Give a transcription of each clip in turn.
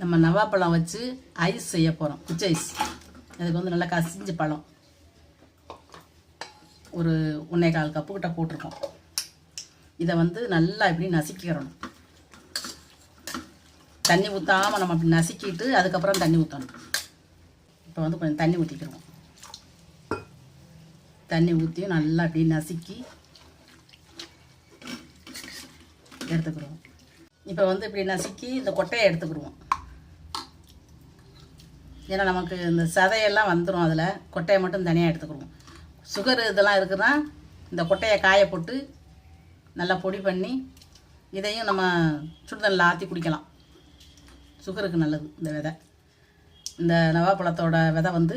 நம்ம நவாப்பழம் வச்சு ஐஸ் செய்ய போகிறோம் குச்சி ஐஸ். அதுக்கு வந்து நல்லா கசிஞ்ச பழம். ஒரு ஒன்றே கால் கப்பு கிட்ட போட்டிருக்கோம். இதை வந்து நல்லா இப்படி நசுக்கிக்கிறணும் தண்ணி ஊற்றாமல் நம்ம அப்படி நசுக்கிட்டு அதுக்கப்புறம் தண்ணி ஊற்றணும் இப்போ வந்து கொஞ்சம் தண்ணி ஊற்றிக்கிறோம் தண்ணி ஊற்றி நல்லா அப்படி நசுக்கி எடுத்துக்கிறோம் இப்போ வந்து இப்படி நசுக்கி இந்த கொட்டையை எடுத்துக்கிடுவோம். ஏன்னா நமக்கு இந்த சதையெல்லாம் வந்துடும் அதில். கொட்டையை மட்டும் தனியாக எடுத்துக்கிடுவோம் சுகர் இதெல்லாம் இருக்குதுன்னா இந்த கொட்டையை காய போட்டு நல்லா பொடி பண்ணி இதையும் நம்ம சுடுதண்ணில் ஆற்றி குடிக்கலாம். சுகருக்கு நல்லது இந்த விதை. இந்த நவாப்பழத்தோட விதை வந்து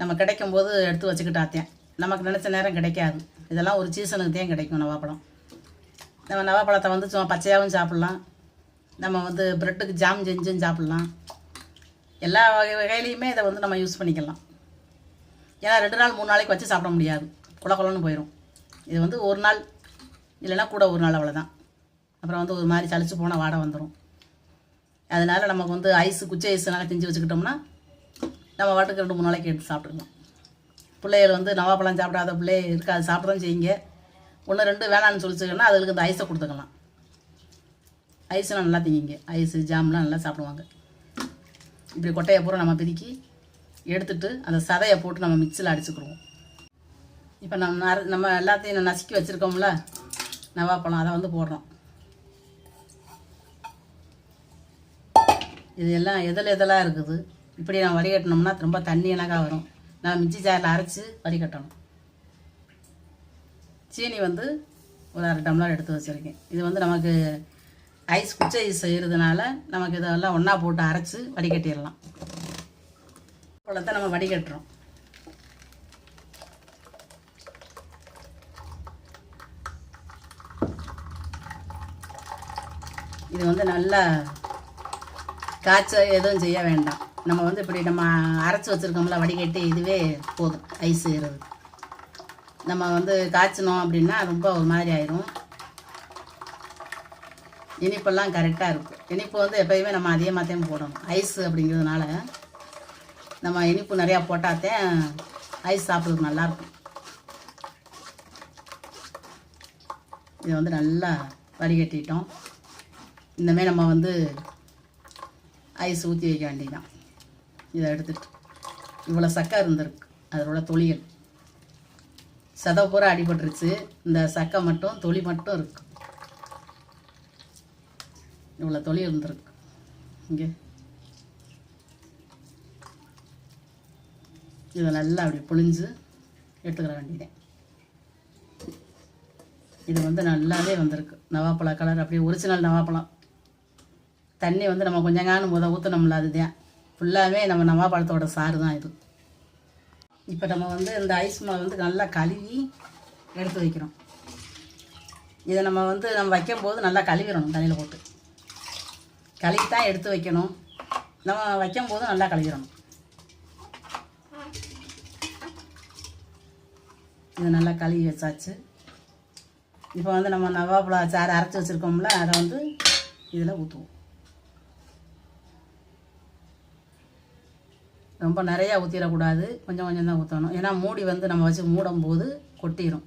நம்ம கிடைக்கும் போது எடுத்து வச்சுக்கிட்டு ஆத்தேன் நமக்கு நினச்ச நேரம் கிடைக்காது. இதெல்லாம் ஒரு சீசனுக்கு தான் கிடைக்கும் நவாப்பழம் நம்ம நவாப்பழத்தை வந்து சும்மா பச்சையாகவும் சாப்பிட்லாம். நம்ம வந்து ப்ரெட்டுக்கு ஜாம் செஞ்சும் சாப்பிட்லாம். எல்லா வகை வகையிலையுமே இதை வந்து நம்ம யூஸ் பண்ணிக்கலாம். ஏன்னா ரெண்டு நாள் மூணு நாளைக்கு வச்சு சாப்பிட முடியாது. குல குலன்னு போயிடும் இது வந்து ஒரு நாள் இல்லைன்னா கூட ஒரு நாள் அவ்வளோதான் அப்புறம் வந்து ஒரு மாதிரி சளிச்சு போனால் வாடை வந்துடும் அதனால் நமக்கு வந்து ஐஸ் குச்சி ஐஸ் செஞ்சு வச்சுக்கிட்டோம்னா நம்ம வாட்டுக்கு ரெண்டு மூணு நாளைக்கு எடுத்து சாப்பிட்டுக்கலாம். பிள்ளைகள் வந்து நவாப்பழம் சாப்பிடாத பிள்ளை இருக்காது சாப்பிட்றதும் செய்யுங்க. ஒன்று ரெண்டு வேணான்னு சொல்லிச்சுங்கன்னா அதுகளுக்கு இந்த ஐஸை கொடுத்துக்கலாம். ஐஸ்லாம் நல்லா திங்கிங்க. ஐஸு ஜாம்லாம் நல்லா சாப்பிடுவாங்க. இப்படி கொட்டையை பூரா நம்ம பிதுக்கி எடுத்துட்டு அந்த சதையை போட்டு நம்ம மிக்சியில் அடிச்சுக்கிடுவோம். இப்போ நம்ம நம்ம எல்லாத்தையும் நசுக்கி வச்சுருக்கோம்ல நவாப்பழம் அதை வந்து போடுறோம். இது எல்லாம் எதில் எதெல்லாம் இருக்குது. இப்படி நான் வடிகட்டினோம்னா ரொம்ப தண்ணி எனக்காக வரும். நான் மிச்சி ஜாரில் அரைச்சி வடிகட்டணும் சீனி வந்து ஒரு அரை டம்ளர் எடுத்து வச்சுருக்கேன். இது வந்து நமக்கு ஐஸ் குச்சை செய்கிறதுனால நமக்கு இதெல்லாம் ஒன்றா போட்டு அரைச்சி வடிகட்டிடலாம். குளத்தை நம்ம வடிகட்டுறோம். இது வந்து நல்லா காய்ச்ச எதுவும் செய்ய வேண்டாம். நம்ம வந்து இப்படி நம்ம அரைச்சி வச்சுருக்கோம்ல வடிகட்டி இதுவே போதும் ஐஸ் செய்கிறது நம்ம வந்து காய்ச்சினோம் அப்படின்னா ரொம்ப ஒரு மாதிரி ஆயிரும். இனிப்பெல்லாம் கரெக்டாக இருக்கும். இனிப்பு வந்து எப்பயுமே நம்ம அதிகமாக தான் போடணும். ஐஸ் அப்படிங்கிறதுனால நம்ம இனிப்பு நிறையா போட்டாதான் ஐஸ் சாப்பிட்றதுக்கு நல்லாயிருக்கும் இதை வந்து நல்லா வடிகட்டிட்டோம். இந்தமாரி நம்ம வந்து ஐஸ் ஊற்றி வைக்க வேண்டியதான் இதை எடுத்துட்டு இவ்வளோ சக்கை இருந்திருக்கு. அதோட தொலிகள். சதை பூரா அடிபட்டுருச்சு. இந்த சக்கை மட்டும் தொலி மட்டும் இருக்குது இவ்வளோ தொழில் இருந்திருக்கு. இங்கே. இதை நல்லா அப்படி புழிஞ்சு எடுத்துக்கிற வேண்டியதேன் இது வந்து நல்லாவே வந்திருக்கு. நவாப்பழ கலர் அப்படியே ஒரிஜினல் நவாப்பழம். தண்ணி வந்து நம்ம கொஞ்சம் முத ஊற்றணும்ல அதுதான் ஃபுல்லாகவே நம்ம நவாப்பழத்தோட சாறு தான் இது. இப்போ நம்ம வந்து இந்த ஐஸ் மாவு வந்து நல்லா கழுவி எடுத்து வைக்கிறோம். இதை நம்ம வந்து நம்ம வைக்கும்போது நல்லா கழுவிடணும் தண்ணியில் போட்டு. கழுவி தான் எடுத்து வைக்கணும். நம்ம வைக்கும்போது நல்லா கழுவிடணும் இது நல்லா கழுவி வச்சாச்சு. இப்போ வந்து நம்ம நவாப்பழ சாறு அரைச்சி வச்சுருக்கோம்ல அதை வந்து இதில் ஊற்றுவோம் ரொம்ப நிறையா ஊற்றிடக்கூடாது கொஞ்சம் கொஞ்சம் தான் ஊற்றணும் ஏன்னா மூடி வந்து நம்ம வச்சு மூடும் போது கொட்டிடும்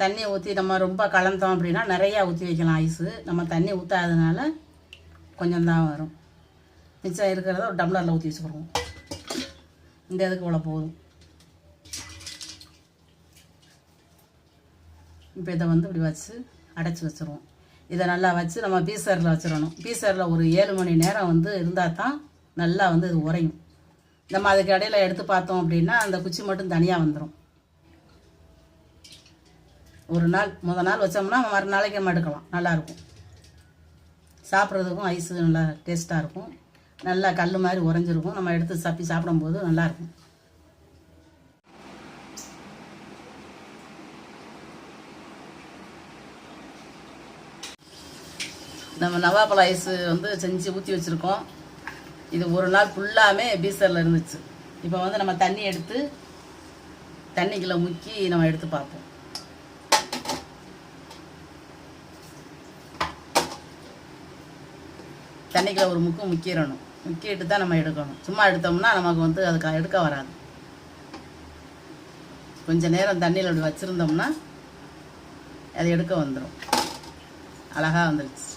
தண்ணி ஊற்றி நம்ம ரொம்ப கலந்தோம் அப்படின்னா நிறையா ஊற்றி வைக்கலாம் ஐஸு. நம்ம தண்ணி ஊற்றாததுனால கொஞ்சம் தான் வரும். மிச்சம் இருக்கிறத ஒரு டம்ளரில் ஊற்றி வச்சுக்கிடுவோம் இந்த இதுக்கு இவ்வளோ போதும். இப்போ இதை வந்து இப்படி வச்சு அடைச்சி வச்சுருவோம். இதை நல்லா வச்சு நம்ம பீசரில் வச்சிடணும். பீசரில் ஒரு ஏழு மணி நேரம் வந்து இருந்தால் தான் நல்லா வந்து இது உறையும். நம்ம அதுக்கு இடையில எடுத்து பார்த்தோம் அப்படின்னா அந்த குச்சி மட்டும் தனியாக வந்துடும் ஒரு நாள் முத நாள் வச்சோம்னா மறுநாளைக்கு நம்ம எடுக்கலாம். நல்லாயிருக்கும் சாப்பிட்றதுக்கும் ஐஸு நல்லா டேஸ்ட்டாக இருக்கும். நல்லா கல் மாதிரி உறைஞ்சிருக்கும். நம்ம எடுத்து சப்பி சாப்பிடும்போது நல்லாயிருக்கும் நம்ம நவாப்பழ ஐஸு வந்து செஞ்சு ஊற்றி வச்சுருக்கோம். இது ஒரு நாள் ஃபுல்லாமே பீசரில் இருந்துச்சு. இப்போ வந்து நம்ம தண்ணி எடுத்து தண்ணிக்குள்ளே முக்கி நம்ம எடுத்து பார்ப்போம். தண்ணிக்குள்ள ஒரு முக்கு முக்கிடணும் முக்கிட்டு தான் நம்ம எடுக்கணும். சும்மா எடுத்தோம்னா நமக்கு வந்து அதுக்கு எடுக்க வராது. கொஞ்ச நேரம் தண்ணியில் அப்படி வச்சுருந்தோம்னா அது எடுக்க வந்துடும் அழகாக வந்துடுச்சு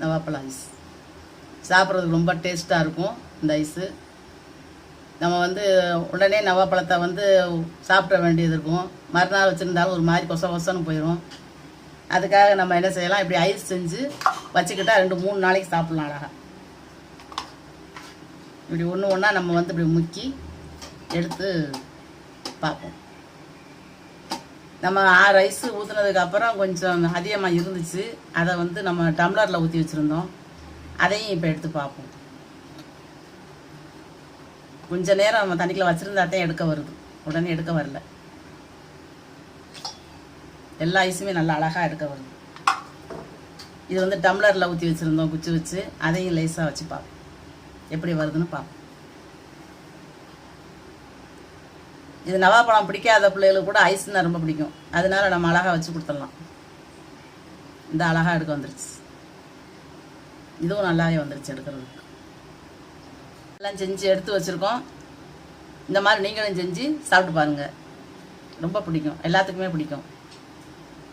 நவாப்பழம் ஐஸ். சாப்பிட்றதுக்கு ரொம்ப டேஸ்ட்டாக இருக்கும் இந்த ஐஸு. நம்ம வந்து உடனே நவாப்பழத்தை வந்து சாப்பிட வேண்டியது இருக்கும். மறுநாள் வச்சுருந்தாலும் ஒரு மாதிரி கொச கொசன்னு போயிடும் அதுக்காக நம்ம என்ன செய்யலாம்? இப்படி ஐஸ் செஞ்சு வச்சுக்கிட்டா ரெண்டு மூணு நாளைக்கு சாப்பிட்லாம் அழகாக இப்படி ஒன்று ஒன்றா நம்ம வந்து இப்படி முக்கி எடுத்து பார்ப்போம். நம்ம ஆறு ரைஸ் ஊற்றுனதுக்கு அப்புறம் கொஞ்சம் அதிகமாக இருந்துச்சு. அதை வந்து நம்ம டம்ளரில் ஊற்றி வச்சுருந்தோம். அதையும் இப்போ எடுத்து பார்ப்போம். கொஞ்ச நேரம் நம்ம தண்ணிக்குள்ளே வச்சுருந்தா தான் எடுக்க வருது. உடனே எடுக்க வரல. எல்லா ஐஸுமே நல்லா அழகாக எடுக்க வருது. இது வந்து டம்ளரில் ஊற்றி வச்சுருந்தோம் குச்சி வச்சு. அதையும் லேசாக வச்சு பார்ப்போம். எப்படி வருதுன்னு பார்ப்போம். இது நவாப்பழம் பிடிக்காத பிள்ளைகளுக்கு கூட ஐஸ்னால் ரொம்ப பிடிக்கும். அதனால நம்ம அழகாக வச்சு கொடுத்துடலாம். இந்த அழகாக எடுக்க வந்துருச்சு. இதுவும் நல்லாவே வந்துருச்சு எடுக்கிறதுக்கு. எல்லாம் செஞ்சு எடுத்து வச்சுருக்கோம். இந்த மாதிரி நீங்களும் செஞ்சு சாப்பிட்டு பாருங்கள் ரொம்ப பிடிக்கும். எல்லாத்துக்குமே பிடிக்கும்.